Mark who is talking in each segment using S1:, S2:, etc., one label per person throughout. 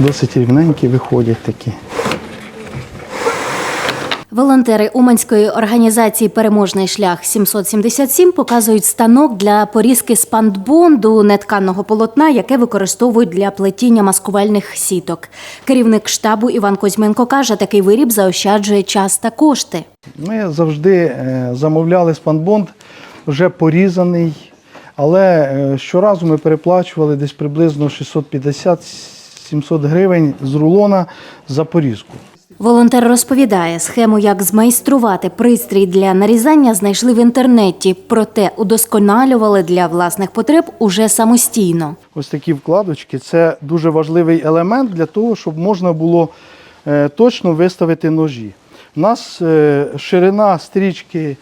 S1: Досить рівненькі виходять такі.
S2: Волонтери Уманської організації Переможний шлях 777 показують станок для порізки спандбонду нетканого полотна, яке використовують для плетіння маскувальних сіток. Керівник штабу Іван Козьменко каже, такий виріб заощаджує час та кошти.
S1: Ми завжди е, замовляли спанбонд вже порізаний, але е, щоразу ми переплачували десь приблизно 650-700 гривень з рулона за порізку.
S2: Волонтер розповідає, схему, як змайструвати пристрій для нарізання, знайшли в інтернеті, проте удосконалювали для власних потреб уже самостійно.
S1: Ось такі вкладочки це дуже важливий елемент для того, щоб можна було е, точно виставити ножі. У нас е, ширина стрічки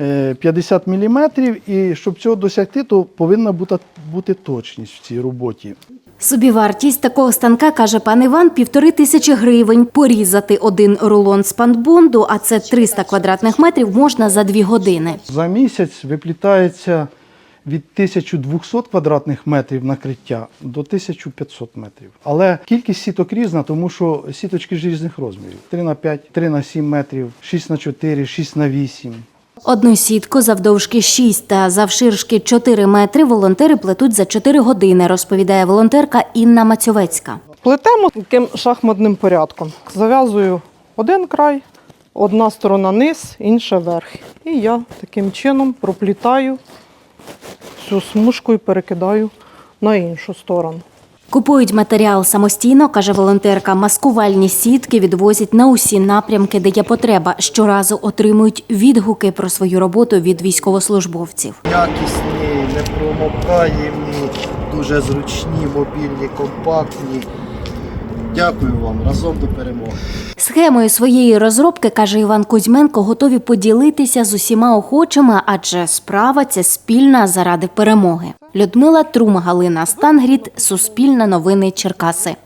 S1: е, 50 мм, і щоб цього досягти, то повинна бути, бути точність в цій роботі.
S2: Собівартість такого станка, каже пан Іван, півтори тисячі гривень. Порізати один рулон з спандбонду, а це 300 квадратних метрів, можна за дві години.
S1: За місяць виплітається від 1200 квадратних метрів накриття до 1500 метрів. Але кількість сіток різна, тому що сіточки ж різних розмірів: 3 на 5, 3 на 7 метрів, 6 на 4, 6 на 8.
S2: Одну сітку завдовжки 6 та завширшки 4 метри волонтери плетуть за 4 години, розповідає волонтерка Інна Мацьовецька.
S3: Плетемо таким шахматним порядком. Зав'язую один край, одна сторона низ, інша верх. І я таким чином проплітаю всю смужку і перекидаю на іншу сторону.
S2: Купують матеріал самостійно, каже волонтерка. Маскувальні сітки відвозять на усі напрямки, де є потреба. Щоразу отримують відгуки про свою роботу від військовослужбовців.
S4: якісні, непромокаємні, дуже зручні, мобільні, компактні. Дякую вам. Разом до перемоги.
S2: Схемою своєї розробки, каже Іван Кузьменко, готові поділитися з усіма охочими, адже справа ця спільна заради перемоги. Людмила Трум, Галина Стангріт, Суспільне новини Черкаси.